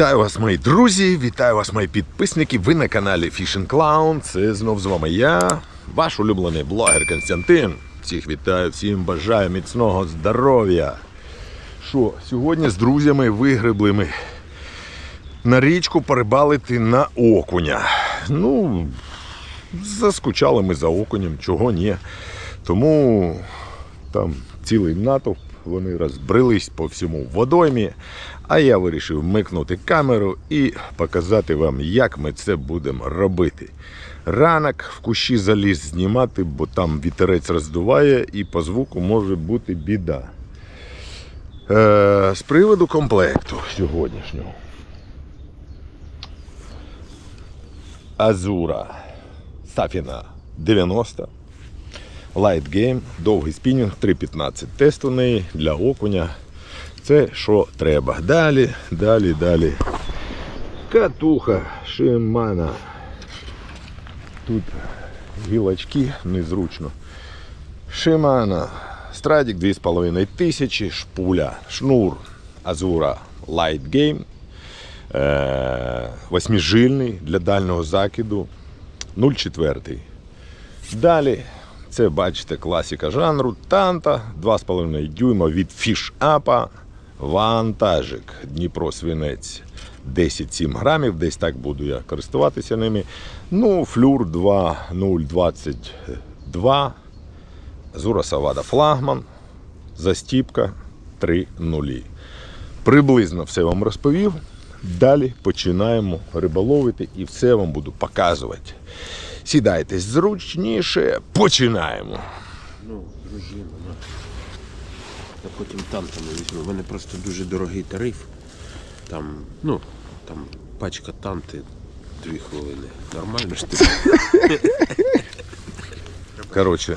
Вітаю вас, мої друзі, вітаю вас, мої підписники. Ви на каналі Fishing Clown. Це знов з вами я, ваш улюблений блогер Константин. Всіх вітаю, всім бажаю міцного здоров'я. Що, сьогодні з друзями вигребли ми на річку порибалити на окуня. Ну, заскучали ми за окунем, чого ні. Тому там цілий натовп, вони розбрились по всьому водоймі. А я вирішив вмикнути камеру і показати вам, як ми це будемо робити. Ранок в кущі заліз знімати, бо там вітерець роздуває і по звуку може бути біда. Е, з приводу комплекту сьогоднішнього. Азура Сафіна 90. Light Game, довгий спінінг 3.15. Тест у неї для окуня. Це що треба. Далі, далі, далі. Катуха Шимана. Тут гілочки незручно. Шимана. Страдік 2,5 тисячі, шпуля, шнур, Азура Light Game. Е, восьмижильний для дальнього закиду 0,4. Далі, це бачите, класика жанру Танта 2,5 дюйма від фішапа. Вантажик Дніпро Свинець 10-7 грамів, десь так буду я користуватися ними. Ну, флюр 2,022. Зура Савада флагман. Застіпка 3 нулі. Приблизно все вам розповів. Далі починаємо риболовити і все вам буду показувати. Сідайтесь зручніше, починаємо. Ну, дружина, ну. Я потім там там візьму. У мене просто дуже дорогий тариф. Там, ну, там пачка танти дві хвилини. Нормально ж ти. Коротше,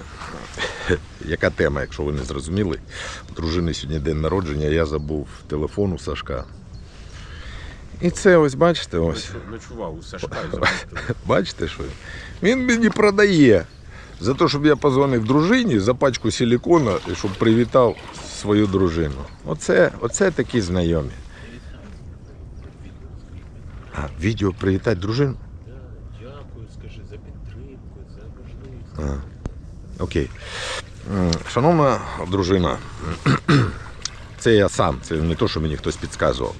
яка тема, якщо ви не зрозуміли. У дружини сьогодні день народження, я забув телефон у Сашка. І це ось бачите, ось. Ночував у Сашка. Бачите, що він мені продає. За те, щоб я позвонив дружині за пачку силікона і щоб привітав свою дружину. Оце, оце такі знайомі. А, відео привітати дружину? Дякую, скажи, за підтримку, за можливість. Окей. Шановна дружина, це я сам, це не то, що мені хтось підказував.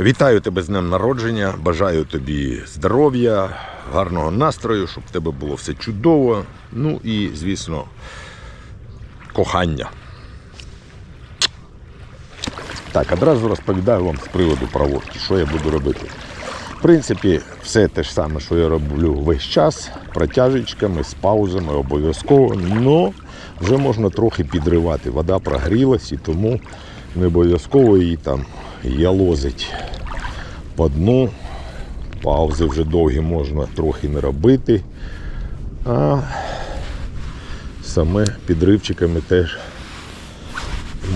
Вітаю тебе з днем народження, бажаю тобі здоров'я, гарного настрою, щоб в тебе було все чудово. Ну і, звісно, кохання. Так, одразу розповідаю вам з приводу проводки, що я буду робити. В принципі, все те ж саме, що я роблю весь час, протяжечками, з паузами обов'язково, але вже можна трохи підривати. Вода прогрілась і тому не обов'язково її там ялозить по дну. Паузи вже довгі можна трохи не робити. А саме підривчиками теж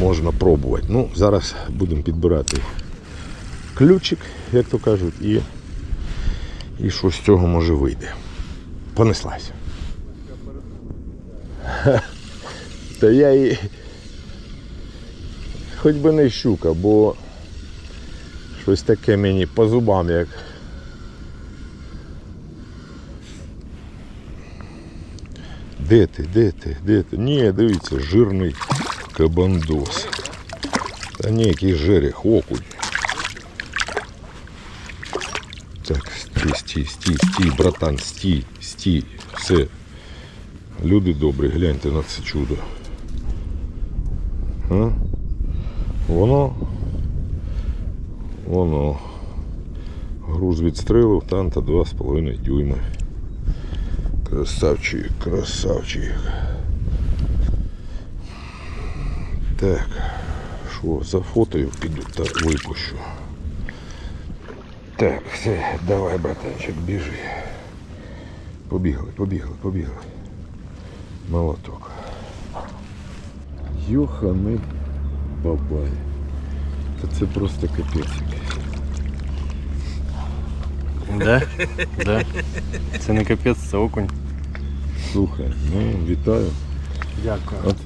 можна пробувати. Ну, зараз будемо підбирати ключик, як то кажуть, і, і що з цього може вийде. Понеслась. Та я і хоч би не щука, бо щось таке мені по зубам як. Де ти, де ти, де ти? Ні, дивіться, жирний кабандос. Та ні, який жерех, окунь. Так, стій, стій, стій, стій, братан, стій, стій, все. Люди добрі, гляньте на це чудо. А? Воно. Воно. Груз відстрілив, танта 2,5 дюйми. Красавчик, красавчик. Так, що, фотою піду та випущу. Так, все, давай, братанчик, біжи. Побігли, побігли, побігли. Молоток. Йоханий бабай. Та це просто капець. Да? Да. Це не капець, це окунь. Слухай, ну вітаю. Дякую. От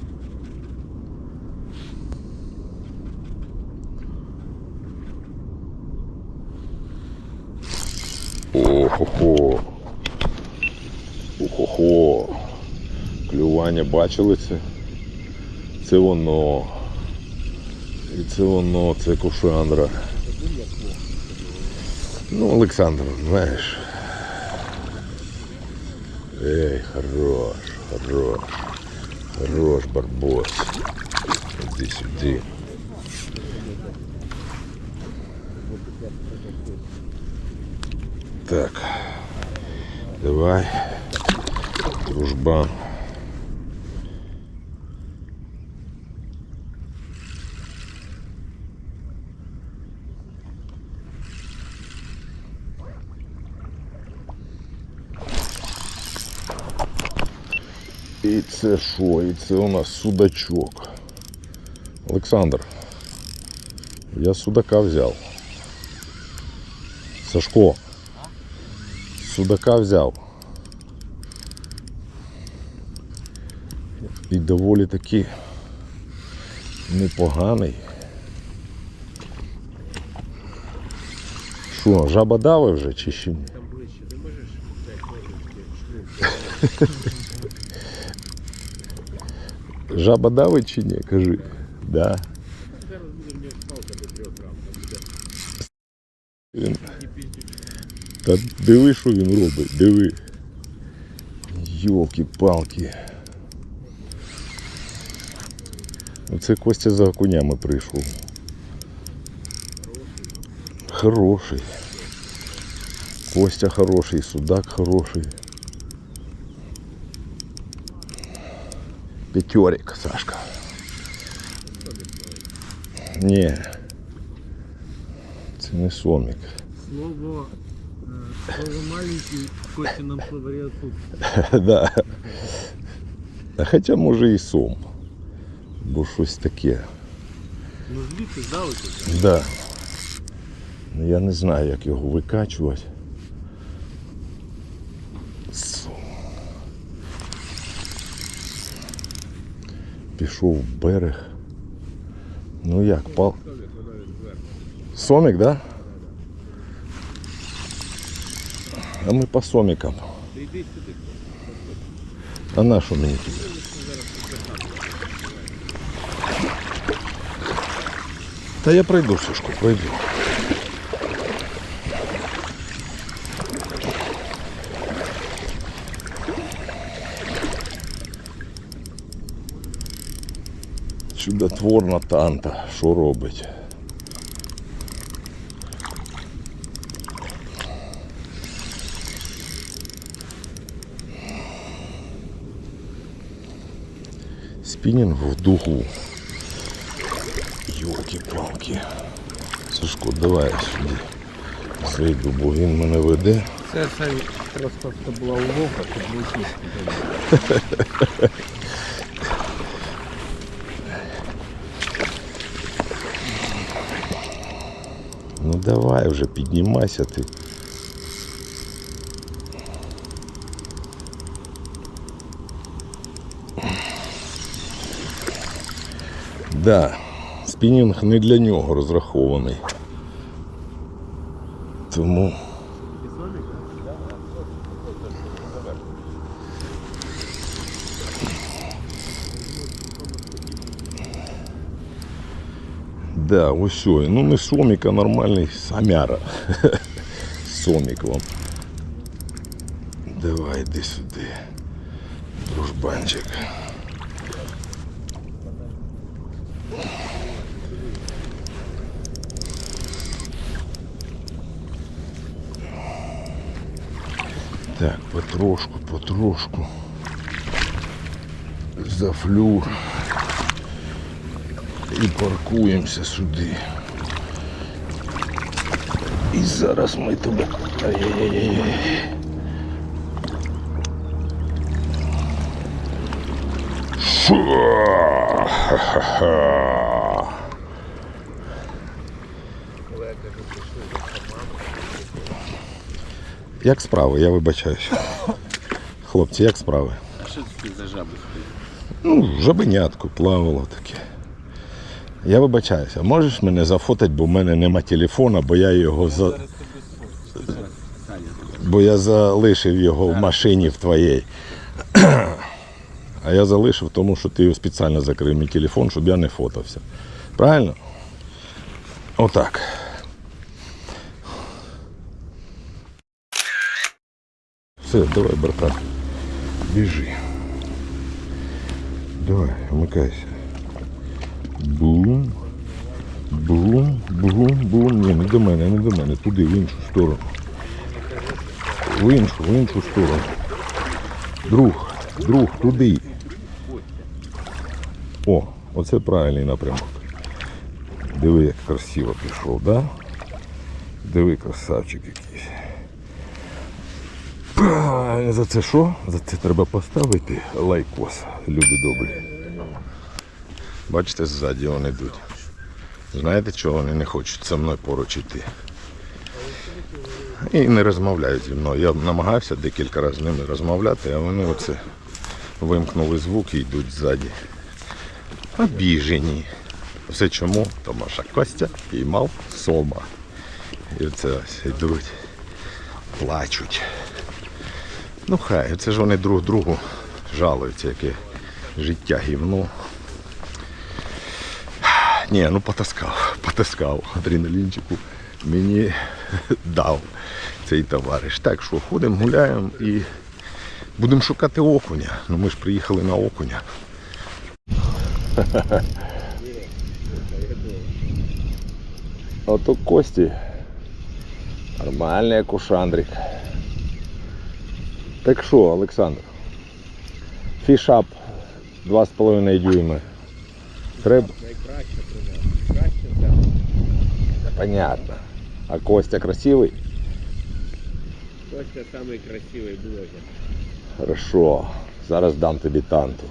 Охо-хо. Охо-хо. Клювання бачили це? Це воно. І це воно, це кушандра. Ну, Олександр, знаєш. Ей, хорош, хорош. Хорош, барбос. Іди сюди. Так. Давай. Дружбан. І це що? І це у нас судачок. Олександр. Я судака взяв. Сашко. Судака взяв. І доволі таки непоганий. Що, жаба дави вже чи ще ні? Там ближче не можеш Жаба давить чи ні? Кажи. Да. Зараз буде мені палка до 3 грам. Він... Та диви, що він робить, диви. Йолки-палки. Оце Костя за окунями прийшов. Хороший. Костя хороший, судак хороший. П'ятерик, Сашка. Ні. Це не сомік. Слово, э, слово маленький, Костя нам словаря тут. да. А хоча може і сом. Бо щось таке. Ну звідти здалека. Да. Ну, Я не знаю, як його викачувати. Пішов в берег. Ну як, пал. Сомік, да? А ми по сомікам. Ти йди сюди. А на що мені тут? Та я пройду, Сушку, пройду. Чудотворна танта, що робить? Спінінг в духу. Йолки-палки. Сашко, давай я сюди зайду, бо він мене веде. Це, це просто була уловка, щоб вийшли. Ну давай вже піднімайся ти. Да, спінінг не для нього розрахований. Тому. Да, ось. Ну не сомік, а нормальний самяра. Сомік вам. Давай, йди сюди. Дружбанчик. Так, потрошку, потрошку. За флюр. І паркуємося сюди. І зараз ми тебе. Ай-яй-яй-яй. Ха-ха-ха. Як справи? Я вибачаюсь. Хлопці, як справи? А що це за жаби? Ну, жабенятко плавало таке. Я вибачаюся, можеш мене зафотати, бо в мене нема телефона, бо я його за. Бо я залишив його в машині в твоїй. А я залишив, тому що ти спеціально закрив мій телефон, щоб я не фотався. Правильно? Отак. Все, давай, братан. Біжи. Давай, вмикайся. Бум. Бум, бум, бум. Ні, не до мене, не до мене. Туди, в іншу сторону. В іншу, в іншу сторону. Друг, друг, туди. О, оце правильний напрямок. Диви, як красиво пішов, да? Диви, красавчик якийсь. За це що? За це треба поставити лайкос, люди добрі. Бачите, ззаді вони йдуть. Знаєте, чого вони не хочуть зі мною поруч іти? І не розмовляють зі мною. Я намагався декілька разів з ними розмовляти, а вони оце вимкнули звук і йдуть ззаді. Обіжені. Все чому? Тому що Костя піймав сома. І це ось йдуть, плачуть. Ну хай, це ж вони друг другу жалуються, яке життя гівно. Ні, ну потаскав, потаскав адреналінчику мені дав цей товариш. Так що ходимо, гуляємо і будемо шукати окуня. Ну ми ж приїхали на окуня. Ото Кості. Нормальний акушандрик. Так що, Олександр? Фішап 2,5 дюйми. Треба. Понятно. А Костя красивий? Костя самий красивий блогер. Хорошо. Зараз дам тобі танту.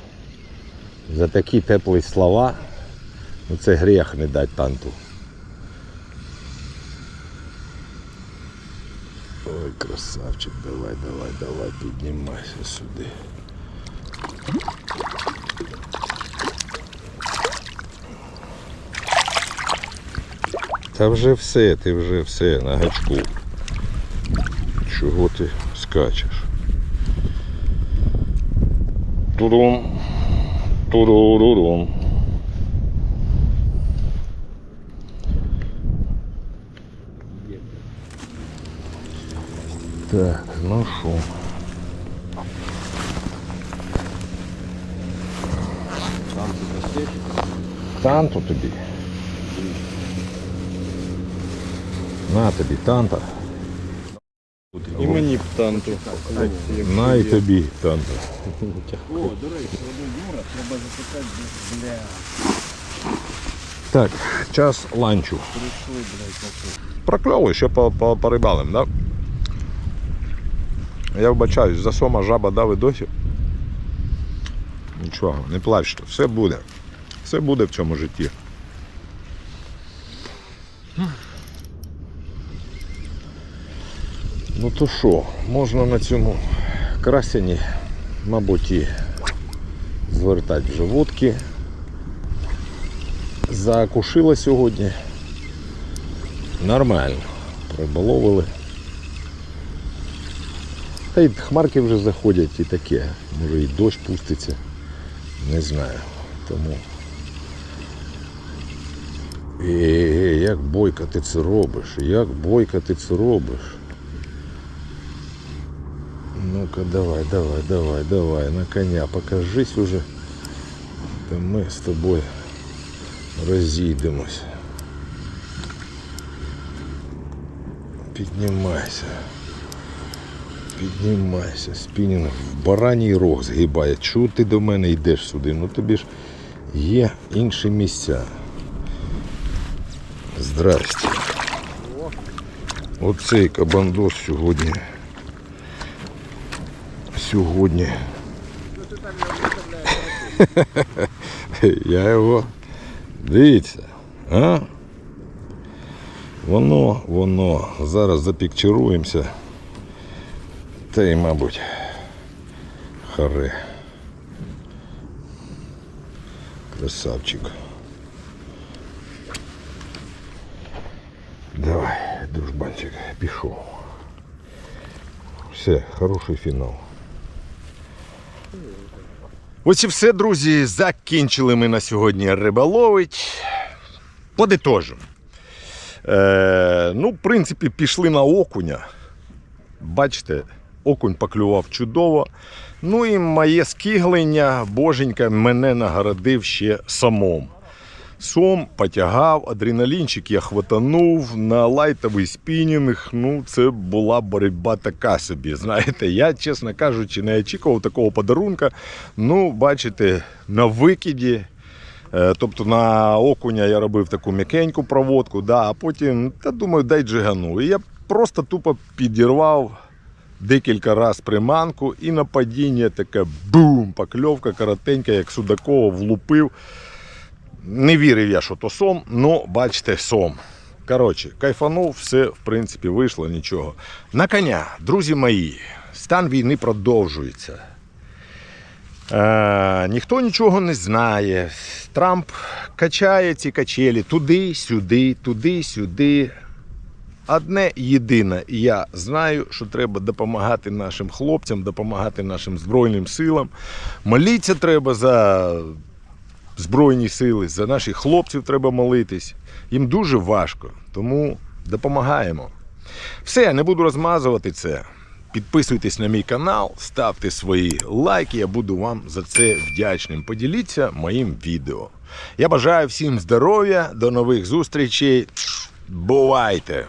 За такі теплі слова. Ну це гріх не дати танту. Ой, красавчик, давай, давай, давай, піднімайся сюди. Та вже все, ти вже все на гачку. Чого ти скачеш? Турум. Турурурум. Так, ну що? Там тут тобі. На тобі танта. І мені б танту. На і тобі танта. Так, час ланчу. Прокльовуй, ще по, по, порибалим, да? Я вбачаюсь, за сома жаба дав і досі. Нічого, не плачте, все буде. Все буде в цьому житті. Ну то що, можна на цьому красені, мабуть, і звертати вже водки. Закушила сьогодні. Нормально. Приболовили. Та й хмарки вже заходять і таке. Може і дощ пуститься. Не знаю. Тому. Е, як бойка ти це робиш? Як бойка ти це робиш? Ну-ка, давай, давай, давай, давай, на коня, покажись уже. Та ми з тобою розійдемось. Піднімайся. Піднімайся, спінінг в бараній рог згибає. Чого ти до мене йдеш сюди? Ну тобі ж є інші місця. Здрасте. Оцей кабандос сьогодні. Сьогодні. Я його. Дивіться, а? Воно, воно. Зараз запікчируємося. Та й, мабуть, харе. Красавчик. Давай, дружбанчик, пішов. Все, хороший фінал. Ось і все, друзі. Закінчили ми на сьогодні риболовить. Подитожимо. Е, ну, в принципі, пішли на окуня. Бачите, окунь поклював чудово. Ну і моє скиглення, боженька, мене нагородив ще самом. Сом потягав, адреналінчик я хватанув на лайтовий спінінг. Ну, це була боротьба така собі. Знаєте, я, чесно кажучи, не очікував такого подарунка. Ну, бачите, на викиді. Е, Тобто на окуня я робив таку м'якеньку проводку, да, а потім, та думаю, дай джигану. І я просто тупо підірвав декілька разів приманку і на падіння таке бум, покльовка коротенька, як Судакова влупив. Не вірив я, що то сом, ну, бачите, сом. Коротше, кайфанув, все, в принципі, вийшло нічого. На коня, друзі мої, стан війни продовжується. Е, ніхто нічого не знає. Трамп качає ці качелі туди, сюди, туди, сюди. Одне єдине, я знаю, що треба допомагати нашим хлопцям, допомагати нашим Збройним силам. Моліться треба за Збройні сили, за наших хлопців треба молитись. Їм дуже важко, тому допомагаємо. Все, не буду розмазувати це. Підписуйтесь на мій канал, ставте свої лайки, я буду вам за це вдячним. Поділіться моїм відео. Я бажаю всім здоров'я, до нових зустрічей. Бувайте!